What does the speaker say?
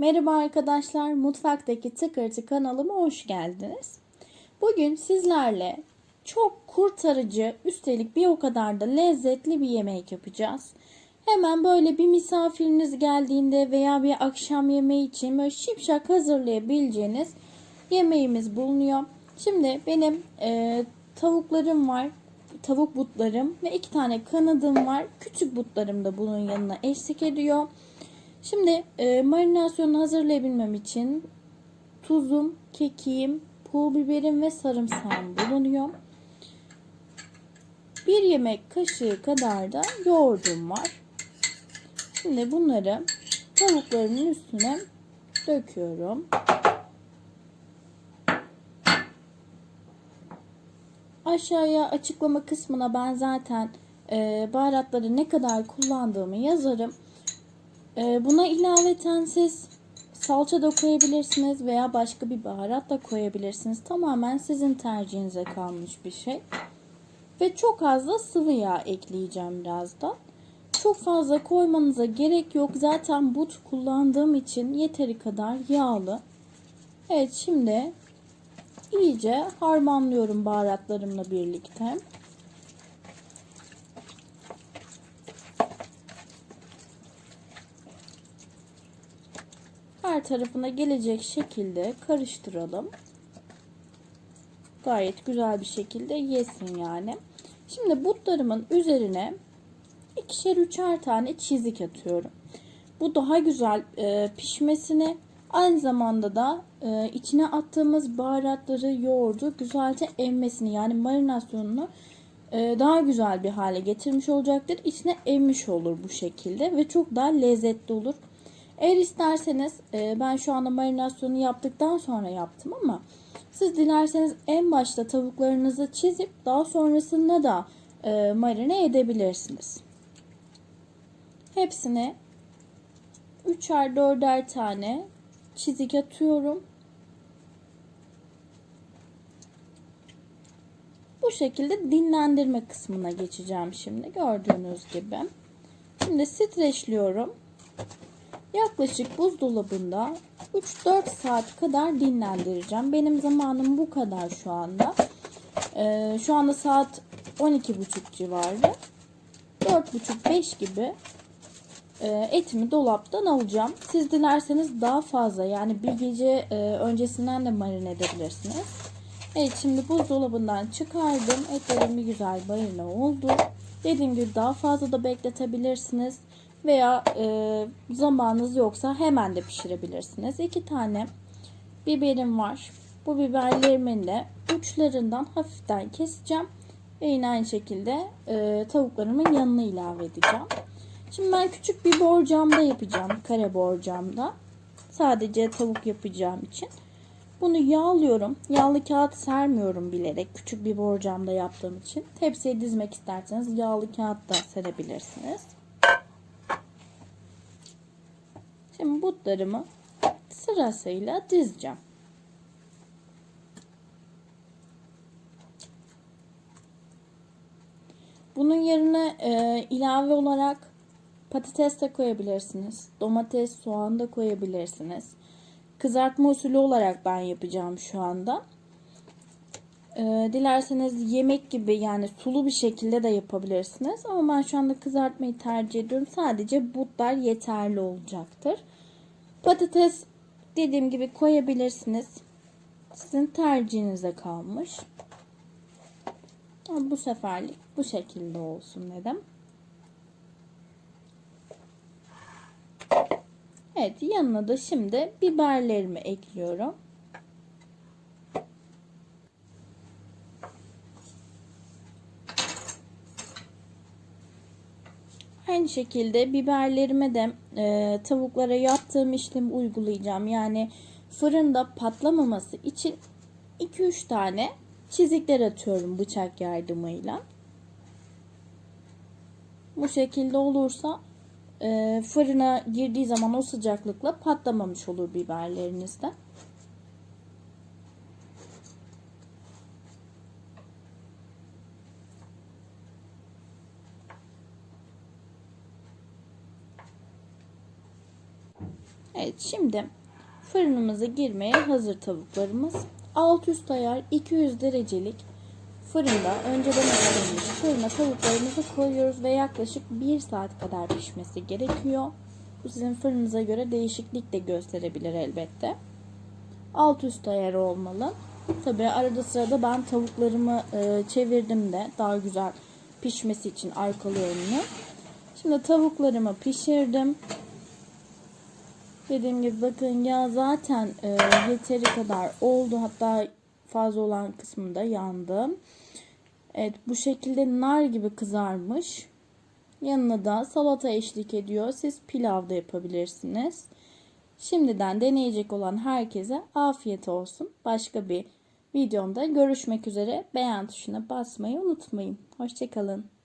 Merhaba arkadaşlar, Mutfaktaki Tıkırtı kanalıma hoş geldiniz. Bugün sizlerle çok kurtarıcı, üstelik bir o kadar da lezzetli bir yemek yapacağız. Hemen böyle bir misafiriniz geldiğinde veya bir akşam yemeği için böyle şipşak hazırlayabileceğiniz yemeğimiz bulunuyor. Şimdi benim e, tavuklarım var, tavuk butlarım ve iki tane kanadım var. Küçük butlarım da bunun yanına eşlik ediyor. Şimdi e, marinasyonu hazırlayabilmem için tuzum, kekiğim, pul biberim ve sarımsağım bulunuyor. Bir yemek kaşığı kadar da yoğurdum var. Şimdi bunları tavuklarımın üstüne döküyorum. Aşağıya açıklama kısmına ben zaten e, baharatları ne kadar kullandığımı yazarım. E, buna ilaveten siz salça da koyabilirsiniz veya başka bir baharat da koyabilirsiniz. Tamamen sizin tercihinize kalmış bir şey. Ve çok az da sıvı yağ ekleyeceğim birazdan. Çok fazla koymanıza gerek yok. Zaten but kullandığım için yeteri kadar yağlı. Evet şimdi iyice harmanlıyorum baharatlarımla birlikte. Her tarafına gelecek şekilde karıştıralım. Gayet güzel bir şekilde yesin yani. Şimdi butlarımın üzerine ikişer üçer tane çizik atıyorum. Bu daha güzel e, pişmesine aynı zamanda da e, içine attığımız baharatları yoğurdu güzelce emmesini yani marinasyonunu e, daha güzel bir hale getirmiş olacaktır. İçine emmiş olur bu şekilde ve çok daha lezzetli olur. Eğer isterseniz e, ben şu anda marinasyonu yaptıktan sonra yaptım ama siz dilerseniz en başta tavuklarınızı çizip daha sonrasında da e, marine edebilirsiniz. Hepsine üçer dörder tane çizik atıyorum. Bu şekilde dinlendirme kısmına geçeceğim şimdi gördüğünüz gibi. Şimdi streçliyorum. Yaklaşık buzdolabında 3-4 saat kadar dinlendireceğim. Benim zamanım bu kadar şu anda. Ee, şu anda saat 12.30 civarı. 4.30-5 gibi e, etimi dolaptan alacağım. Siz dilerseniz daha fazla yani bir gece e, öncesinden de marine edebilirsiniz. Evet şimdi buzdolabından çıkardım. Etlerim bir güzel marine oldu. Dediğim gibi daha fazla da bekletebilirsiniz veya e, zamanınız yoksa hemen de pişirebilirsiniz. İki tane biberim var. Bu biberlerimin de uçlarından hafiften keseceğim. Ve yine aynı şekilde e, tavuklarımın yanına ilave edeceğim. Şimdi ben küçük bir borcamda yapacağım. Kare borcamda. Sadece tavuk yapacağım için. Bunu yağlıyorum. Yağlı kağıt sermiyorum bilerek. Küçük bir borcamda yaptığım için. Tepsiye dizmek isterseniz yağlı kağıt da serebilirsiniz. Şimdi butlarımı sırasıyla dizeceğim. Bunun yerine e, ilave olarak patates de koyabilirsiniz. Domates, soğan da koyabilirsiniz. Kızartma usulü olarak ben yapacağım şu anda. E, dilerseniz yemek gibi yani sulu bir şekilde de yapabilirsiniz. Ama ben şu anda kızartmayı tercih ediyorum. Sadece butlar yeterli olacaktır. Patates dediğim gibi koyabilirsiniz. Sizin tercihinize kalmış. Bu seferlik bu şekilde olsun dedim. Evet yanına da şimdi biberlerimi ekliyorum. Aynı şekilde biberlerime de e, tavuklara yaptığım işlemi uygulayacağım. Yani fırında patlamaması için 2-3 tane çizikler atıyorum bıçak yardımıyla. Bu şekilde olursa e, fırına girdiği zaman o sıcaklıkla patlamamış olur biberlerinizde. Evet şimdi fırınımıza girmeye hazır tavuklarımız. Alt üst ayar 200 derecelik fırında önceden ısıtılmış fırına tavuklarımızı koyuyoruz ve yaklaşık 1 saat kadar pişmesi gerekiyor. Bu sizin fırınıza göre değişiklik de gösterebilir elbette. Alt üst ayar olmalı. Tabi arada sırada ben tavuklarımı e, çevirdim de daha güzel pişmesi için arkalıyorum. Şimdi tavuklarımı pişirdim. Dediğim gibi bakın ya zaten e, yeteri kadar oldu. Hatta fazla olan kısmında yandı. Evet bu şekilde nar gibi kızarmış. Yanına da salata eşlik ediyor. Siz pilav da yapabilirsiniz. Şimdiden deneyecek olan herkese afiyet olsun. Başka bir videomda görüşmek üzere. Beğen tuşuna basmayı unutmayın. Hoşçakalın.